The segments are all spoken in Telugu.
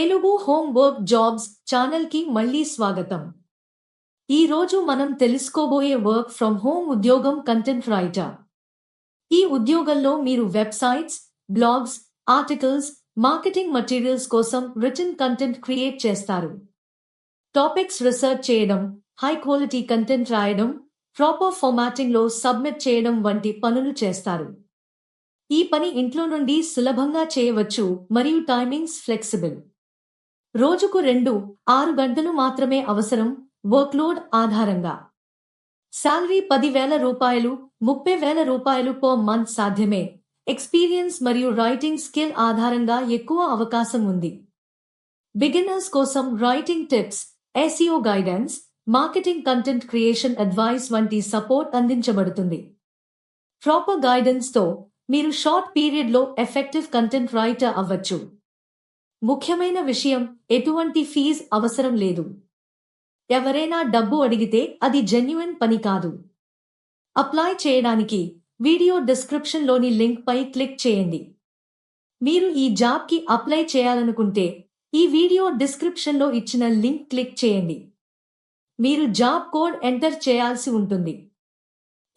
తెలుగు హోమ్ వర్క్ జాబ్స్ ఛానల్కి మళ్ళీ స్వాగతం. ఈ రోజు మనం తెలుసుకోబోయే వర్క్ ఫ్రమ్ హోమ్ ఉద్యోగం కంటెంట్ రైటర్. ఈ ఉద్యోగంలో మీరు websites blogs articles marketing materials కోసం రిటర్న్ కంటెంట్ క్రియేట్ చేస్తారు. టాపిక్స్ రీసెర్చ్ చేయడం హై క్వాలిటీ కంటెంట్ రాయడం ప్రాపర్ ఫార్మాటింగ్లో సబ్మిట్ చేయడం వంటి పనులు చేస్తారు. ఈ పని ఇంట్లో నుండి సులభంగా చేయవచ్చు మరియు టైమింగ్స్ ఫ్లెక్సిబుల్. రోజుకు రెండు ఆరు గంటలు మాత్రమే అవసరం వర్క్లోడ్ ఆధారంగా. శాలరీ పదివేల రూపాయలు ముప్పై వేల రూపాయలు పర్ మంత్ సాధ్యమే. ఎక్స్పీరియన్స్ మరియు రైటింగ్ స్కిల్ ఆధారంగా ఎక్కువ అవకాశం ఉంది. బిగినర్స్ కోసం writing tips SEO guidance marketing content creation advice వంటి సపోర్ట్ అందించబడుతుంది. ప్రాపర్ గైడెన్స్తో మీరు షార్ట్ పీరియడ్లో ఎఫెక్టివ్ కంటెంట్ రైటర్ అవ్వచ్చు. ముఖ్యమైన విషయం ఎటువంటి ఫీజ్ అవసరం లేదు. ఎవరైనా డబ్బు అడిగితే అది జెన్యున్ పని కాదు. అప్లై చేయడానికి వీడియో డిస్క్రిప్షన్లోని లింక్పై క్లిక్ చేయండి. మీరు ఈ జాబ్కి అప్లై చేయాలనుకుంటే ఈ వీడియో డిస్క్రిప్షన్లో ఇచ్చిన లింక్ క్లిక్ చేయండి. మీరు జాబ్ కోడ్ ఎంటర్ చేయాల్సి ఉంటుంది.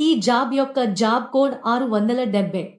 ఈ జాబ్ యొక్క జాబ్ కోడ్ ఆరు వందల డెబ్బై.